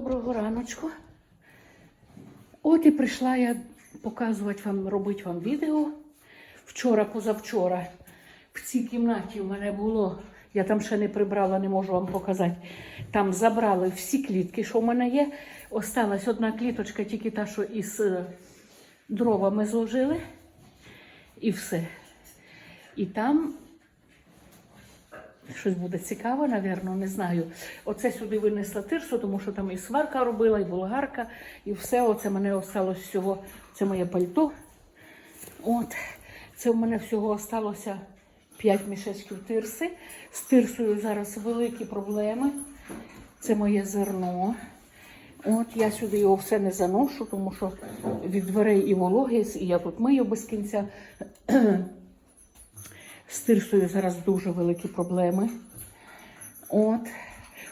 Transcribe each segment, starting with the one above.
Доброго раночку. От і прийшла я показувати вам, робити вам відео. Вчора, позавчора, в цій кімнаті у мене було, я там ще не прибрала, не можу вам показати. Там забрали всі клітки, що в мене є. Осталась одна кліточка, тільки та, що із е, дровами зложили. І все. І там Щось буде цікаве, напевно, не знаю. Оце сюди винесла тирсу, тому що там і сварка робила, і болгарка, і все. Оце мене осталось всього. Це моє пальто. От, це в мене всього осталося 5 мішечків тирси. З тирсою зараз великі проблеми. Це моє зерно. От я сюди його все не заношу, тому що від дверей і вологи, і я тут мию без кінця. З тирсою зараз дуже великі проблеми. От.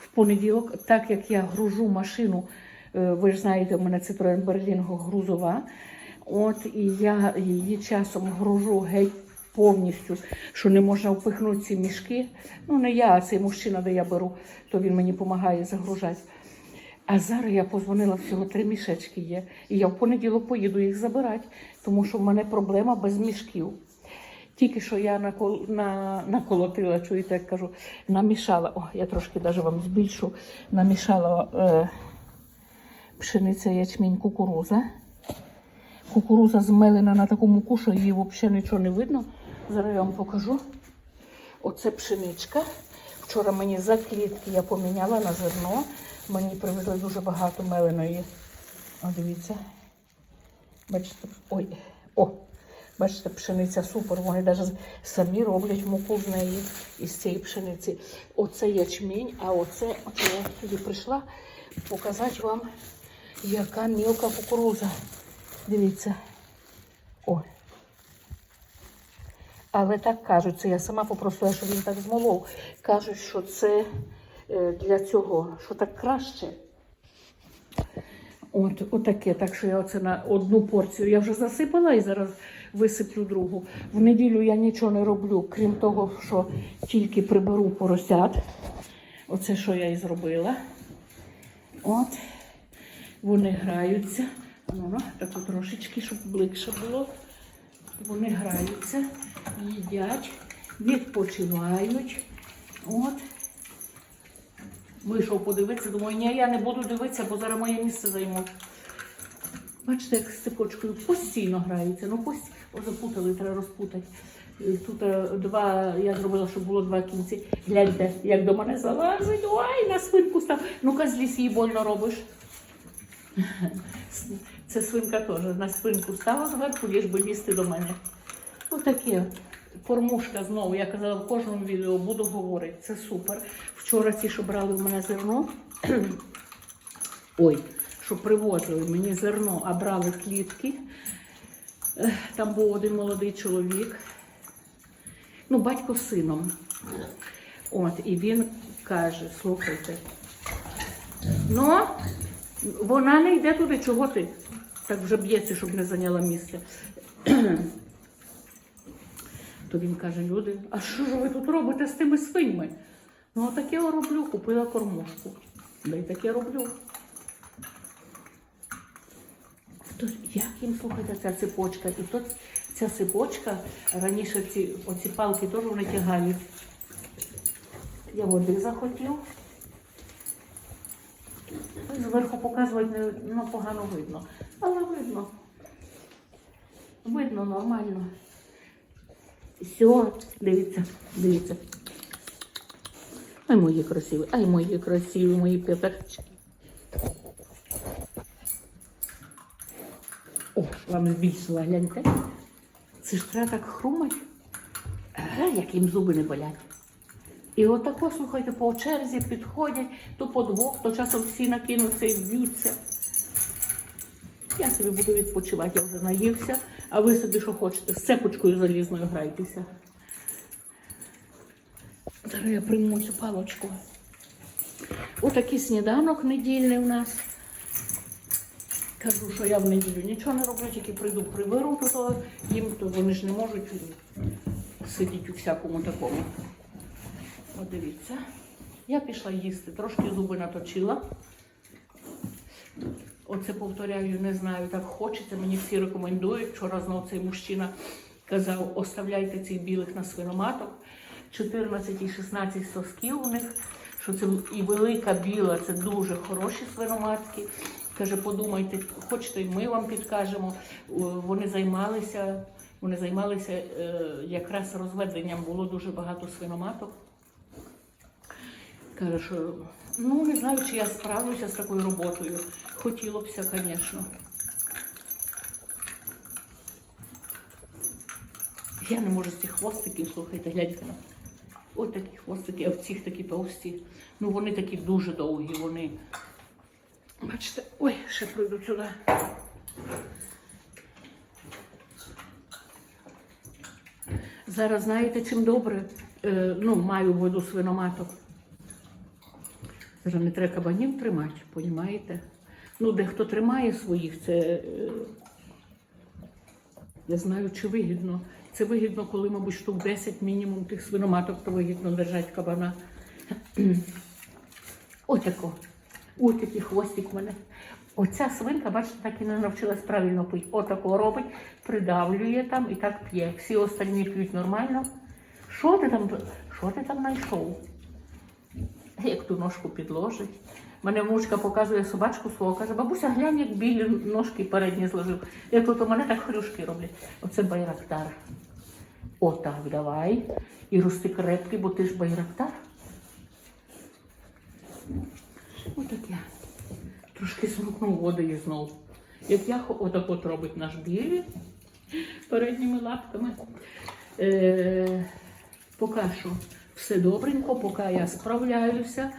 В понеділок, так як я гружу машину, е, ви ж знаєте, у мене Citroen Berlingo грузова. От, і я її часом гружу геть повністю, що не можна впихнути ці мішки. Ну, не я, а цей мужчина, де я беру, то він мені допомагає загружати. А зараз я позвонила, всього три мішечки є. І я в понеділок поїду їх забирати, тому що в мене проблема без мішків. Тільки що я накол, на, наколотила, чуєте, як кажу, намішала, о, я трошки навіть вам збільшу, намішала е, пшениця, ячмінь, кукуруза. Кукуруза змелена на таку муку, що її взагалі нічого не видно. Зараз я вам покажу. Оце пшеничка. Вчора мені за клітки я поміняла на зерно. Мені привезли дуже багато меленої. О, дивіться. Бачите, ой, о, бачите, пшениця супер. Вони навіть самі роблять муку з неї із цієї пшениці. Оце ячмінь, а оце, оце я сюди прийшла показати вам, яка мілка кукуруза. Дивіться. О. Але так кажуть, це я сама попросила, щоб він так змолов. Кажуть, що це е, для цього, що так краще. От, отаке. Так що я оце на одну порцію я вже засипала і зараз висиплю другу. В неділю я нічого не роблю, крім того, що тільки приберу поросят. Оце що я і зробила. От. Вони граються. Ну, таку трошечки, щоб бликше було. Вони граються, їдять, відпочивають. От. Вийшов подивитися, думаю, ні, я не буду дивитися, бо зараз моє місце займуть. Бачите, як з цепочкою постійно грається. Ну, постійно. Запутали, треба розпутати. Тут е, два, я зробила, щоб було два кінці. Гляньте, як до мене залазить. Ой, на свинку став. Ну-ка, злізь її больно робиш. Це свинка теж. На свинку стала зверху, ліж би лізти до мене. Отаке. Кормушка знову, я казала в кожному відео, буду говорити. Це супер. Вчора ці, що брали в мене зерно. Ой, що привозили мені зерно, а брали клітки. Ех, Там був один молодий чоловік. Ну, батько сином. От, і він каже: слухайте, ну, вона не йде туди, чого ти? Так вже б'ється, щоб не зайняла місце. То він каже, люди, а що ж ви тут робите з тими свиньми? Ну, таке я роблю, купила кормушку. Да й таке роблю. То як їм слухайте ця цепочка? І то ця цепочка, раніше ці оці палки теж вони тягають. Я води захотів. Зверху показувати ну, погано видно. Але видно. Видно нормально. Все, дивіться, дивіться. Ай, мої красиві, ай, мої красиві, мої п'ятачки. О, вам збільшила, гляньте. Це ж треба так хрумати, а, як їм зуби не болять. І отако, слухайте, по черзі підходять, то по двох, то часом всі накинуться і б'ються. Я собі буду відпочивати, я вже наївся, а ви собі що хочете, з цепочкою залізною грайтеся. Зараз я прийму цю палочку. Отакий сніданок недільний у нас. Кажу, що я в неділю нічого не роблю, тільки прийду, приберу, то, їм, то вони ж не можуть сидіти у всякому такому. От дивіться. Я пішла їсти, трошки зуби наточила. Оце повторяю, не знаю, так хочеться. Мені всі рекомендують. Вчора знову цей мужчина казав, оставляйте цих білих на свиноматок. 14 і 16 сосків у них. Що це і велика біла, це дуже хороші свиноматки. Каже, подумайте, хочете, ми вам підкажемо. Вони займалися, вони займалися е, якраз розведенням, було дуже багато свиноматок. Каже, що ну не знаю, чи я справлюся з такою роботою. Хотілося б, звісно. Я не можу з цих хвостиків, слухайте, гляньте на. Ось такі хвостики, а в цих такі товсті. Ну вони такі дуже довгі, вони. Бачите, ой, ще пройду сюди. Зараз знаєте, чим добре, е, ну, маю в виду свиноматок. Зараз не треба кабанів тримати, понімаєте? Ну, дехто тримає своїх, це е, я знаю, чи вигідно. Це вигідно, коли, мабуть, штук 10 мінімум тих свиноматок, то вигідно держати кабана. Отако. Ось такий хвостик у мене. Оця свинка, бачите, так і не навчилась правильно пити. Отако робить, придавлює там і так п'є. Всі остальні п'ють нормально. Що ти там, що ти там знайшов? Як ту ножку підложить. Мене внучка показує собачку свого, каже, бабуся, глянь, як білі ножки передні зложив. Як от у мене так хрюшки роблять. Оце байрактар. Отак, давай. І рости крепкий, бо ти ж байрактар. Отаке. Трошки смукнув водою знову. Як я отак от робить наш білі передніми лапками. Е, поки що все добренько, поки я справляюся.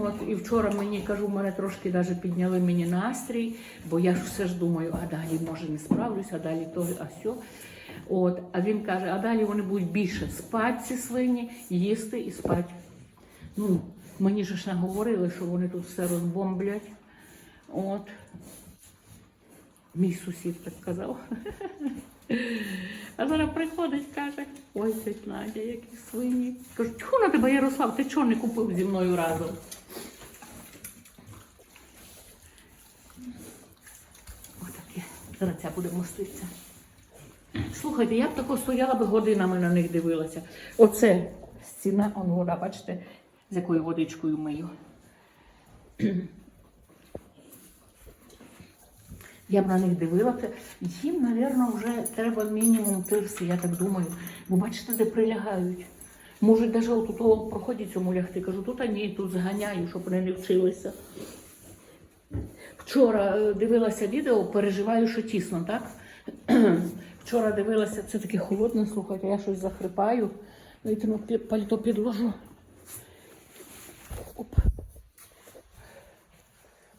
От, і вчора мені кажу, мене трошки даже підняли мені настрій, бо я ж все ж думаю, а далі може не справлюся, а далі то, а сьо. От, а він каже, а далі вони будуть більше спати ці свині, їсти і спати. Ну, мені ж ж наговорили, що вони тут все розбомблять. От. Мій сусід так казав. А зараз приходить, каже, ой, тетя Надя, які свині. Кажу, тьху на тебе, Ярослав, ти чого не купив зі мною разом? Отаке. Зараз ця буде моститися. Слухайте, я б тако стояла би годинами на них дивилася. Оце стіна, он вода, бачите, з якою водичкою мию. Я б на них дивилася. Їм, мабуть, вже треба мінімум тирси, я так думаю. Бо бачите, де прилягають. Можуть навіть отут о, проходять цьому лягти. Кажу, тут ні, тут зганяю, щоб вони не вчилися. Вчора е, дивилася відео, переживаю, що тісно, так? Вчора дивилася, це таке холодне, слухайте, я щось захрипаю. Ну, пальто підложу.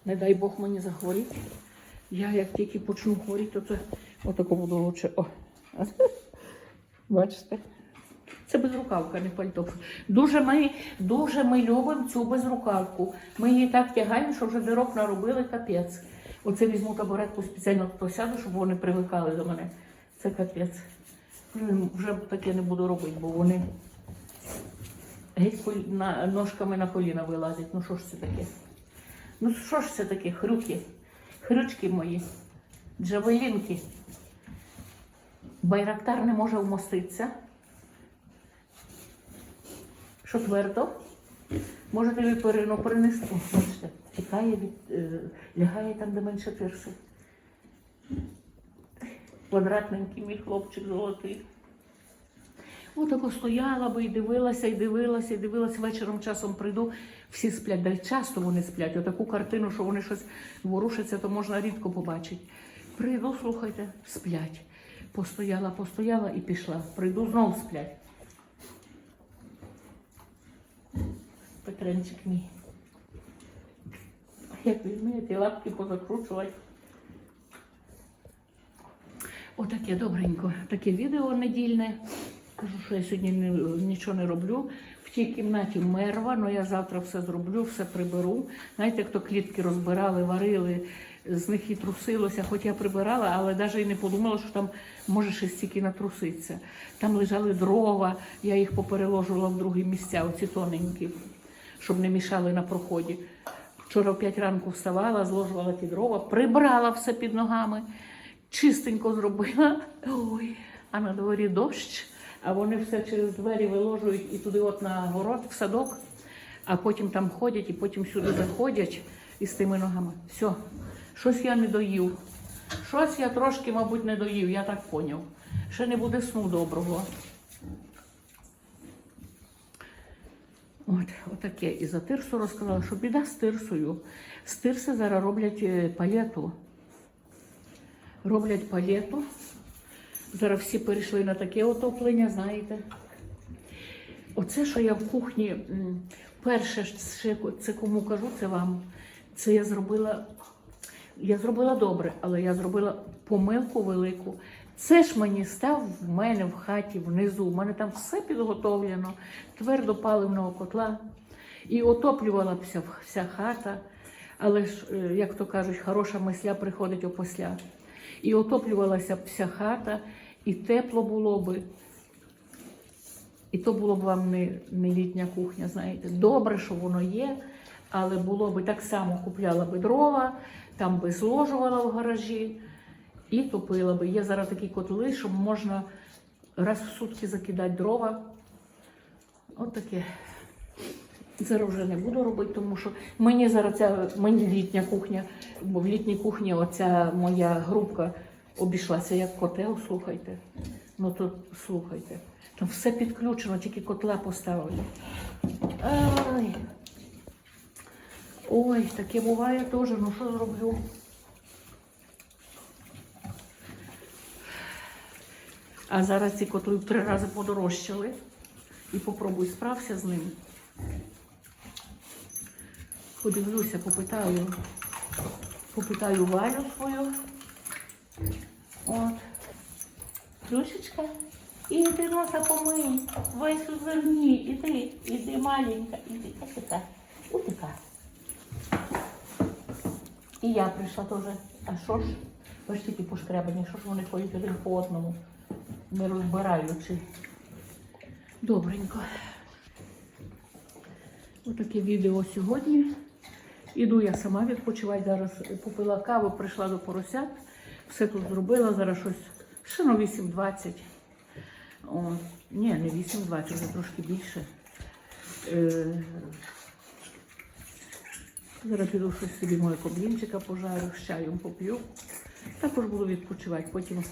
Не дай Бог мені захворіти. Я як тільки почну хворіти, то це отако буду лучше. О. Бачите? Це безрукавка, не пальто. Дуже ми, дуже ми любимо цю безрукавку. Ми її так тягаємо, що вже дирок наробили капець. Оце візьму табуретку спеціально тут сяду, щоб вони привикали до мене. Це капець. Вже- Вже таке не буду робити, бо вони геть ножками на коліна вилазять. Ну що ж це таке? Ну що ж це таке, хрюки? Хрючки мої, джавелінки. Байрактар не може вмоститися. Що твердо? Може тобі перину принести. Бачите, тікає від, е, лягає там, де менше тирси. Квадратненький мій хлопчик золотий. Отако стояла би і дивилася, і дивилася, і дивилася. Вечором часом прийду, всі сплять. Да й часто вони сплять. Отаку картину, що вони щось ворушаться, то можна рідко побачити. Прийду, слухайте, сплять. Постояла, постояла і пішла. Прийду, знову сплять. Петренчик мій. Як візьме, ті лапки позакручувати. Отаке добренько, таке відео недільне. Кажу, що я сьогодні нічого не роблю. В тій кімнаті мерва, але я завтра все зроблю, все приберу. Знаєте, хто клітки розбирали, варили, з них і трусилося, хоч я прибирала, але навіть і не подумала, що там може ще стільки натруситися. Там лежали дрова, я їх попереложувала в другі місця, оці тоненькі, щоб не мішали на проході. Вчора в 5 ранку вставала, зложувала ті дрова, прибрала все під ногами, чистенько зробила. Ой, а на дворі дощ, а вони все через двері виложують і туди от на город, в садок, а потім там ходять і потім сюди заходять із тими ногами. Все, щось я не доїв. Щось я трошки, мабуть, не доїв, я так поняв. Ще не буде сну доброго. От, отаке. І за тирсу розказала, що біда з тирсою. З тирси зараз роблять е, палету. Роблять палету. Зараз всі перейшли на таке отоплення, знаєте. Оце, що я в кухні, перше, це кому кажу, це вам. Це я зробила. Я зробила добре, але я зробила помилку велику. Це ж мені став в мене в хаті внизу. У мене там все підготовлено, твердопаливного котла. І отоплювала вся, вся хата. Але ж, е, як то кажуть, хороша мисля приходить опосля. І отоплювалася б вся хата, і тепло було би. І то було б вам не, не літня кухня, знаєте. Добре, що воно є, але було би так само купляла би дрова, там би зложувала в гаражі і топила би. Є зараз такі котли, що можна раз в сутки закидати дрова. От таке. Зараз вже не буду робити, тому що мені зараз ця мені літня кухня, бо в літній кухні оця моя грубка обійшлася як котел, слухайте. Ну то слухайте. Там все підключено, тільки котла поставили. Ай. Ой, таке буває теж, ну що зроблю? А зараз ці котли три рази подорожчали. І попробуй справся з ним. Подивлюся, попитаю. Попитаю Валю свою. От. Плюшечка. Іди носа помий. Весь у зерні. Іди, іди маленька, іди. Отака. Отака. І я прийшла теж. А що ж? Ось тільки пошкребані, що ж вони ходять один по одному, не розбираючи. Добренько. Отаке відео сьогодні. Іду я сама відпочивати. Зараз попила каву, прийшла до поросят. Все тут зробила, зараз щось. Ще на 8.20. О, ні, не 8.20, вже трошки більше. Е, зараз піду щось собі моє коблінчика пожарю, з чаєм поп'ю. Також буду відпочивати. Потім.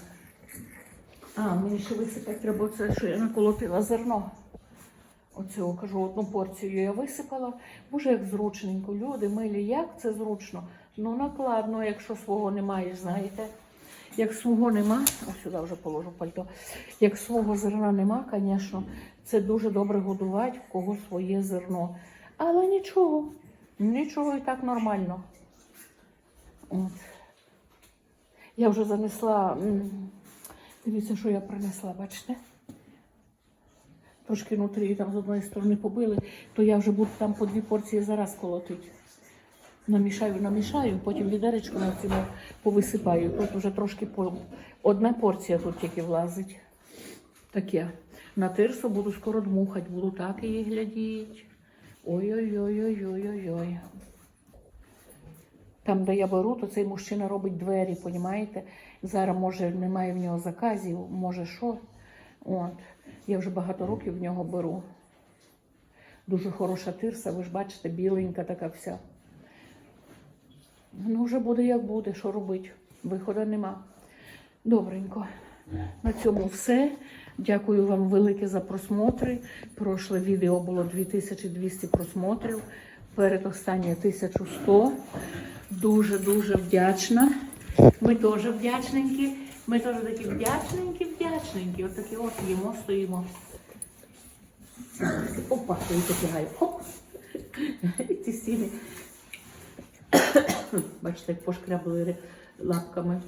А, мені ще висипати треба це, що я наколотила зерно. Оцього кажу, одну порцію я висипала. Боже, як зручненько. Люди милі, як це зручно. Ну накладно, якщо свого немає, знаєте. Як свого нема, ось сюди вже положу пальто. Як свого зерна нема, звісно, це дуже добре годувати, в кого своє зерно. Але нічого, нічого і так нормально. От. Я вже занесла. Дивіться, що я принесла, бачите? Трошки внутрі там з одної сторони побили, то я вже буду там по дві порції зараз колотити. Намішаю, намішаю, потім відеречку на цьому повисипаю. Тут вже трошки по... одна порція тут тільки влазить. Таке. На тирсу буду скоро дмухати, буду так її глядіти. Ой-ой-ой-ой-ой-ой-ой. Там, де я беру, то цей мужчина робить двері, понімаєте? Зараз, може, немає в нього заказів, може що. От. Я вже багато років в нього беру. Дуже хороша тирса, ви ж бачите, біленька така вся. Ну, вже буде як буде, що робити. Виходу нема. Добренько. На цьому все. Дякую вам велике за просмотри. Прошле відео було 2200 просмотрів. Передостаннє 1100. Дуже-дуже вдячна. Ми теж вдячненькі. Ми теж такі вдячненькі, вдячненькі. От такі от їмо, стоїмо. Опа, я потягаю. Хоп. І ці стіни. Бачите, як пошкрябли лапками.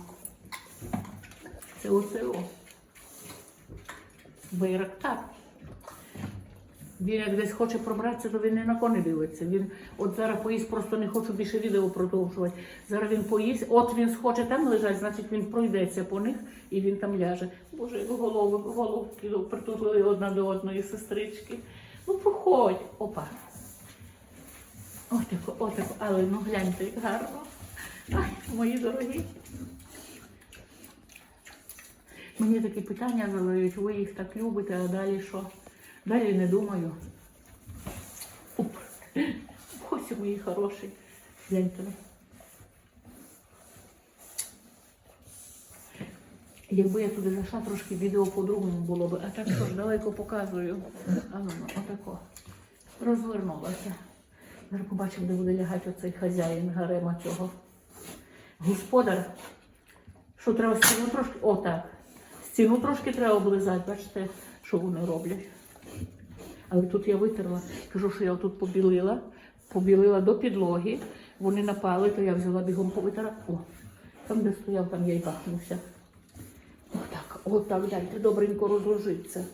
Це оце о. Байрактар. Він як десь хоче пробратися, то він ні на кого не дивиться. Він от зараз поїсть, просто не хочу більше відео продовжувати. Зараз він поїсть, от він схоче там лежать, значить він пройдеться по них і він там ляже. Боже, голови, головки притулили одна до одної сестрички. Ну проходь. Опа. Отако, отако, але ну гляньте, як гарно. Ай, мої дорогі. Мені такі питання задають, ви їх так любите, а далі що? Далі не думаю. Уп. Ось мої хороші. Гляньте. Якби я туди зайшла, трошки відео по-другому було б, а так що ж далеко показую. А ну, отако. Розвернулася. Зараз побачимо, де буде лягати оцей хазяїн гарема цього. Господар. Що треба стіну трошки. Отак. Стіну трошки треба облизати, бачите, що вони роблять. Але тут я витерла, кажу, що я тут побілила, побілила до підлоги. Вони напали, то я взяла бігом повитера. О, там, де стояв, там я й бахнувся. Отак, отак, дайте добренько розложиться.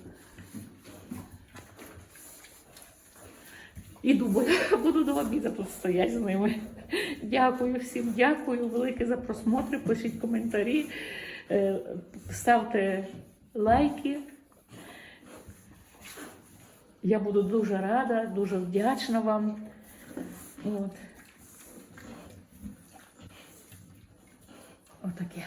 Іду, бо буду до обіду тут стояти з ними. Дякую всім, дякую велике за просмотри. Пишіть коментарі, е, ставте лайки. Я буду дуже рада, дуже вдячна вам. От. Отаке.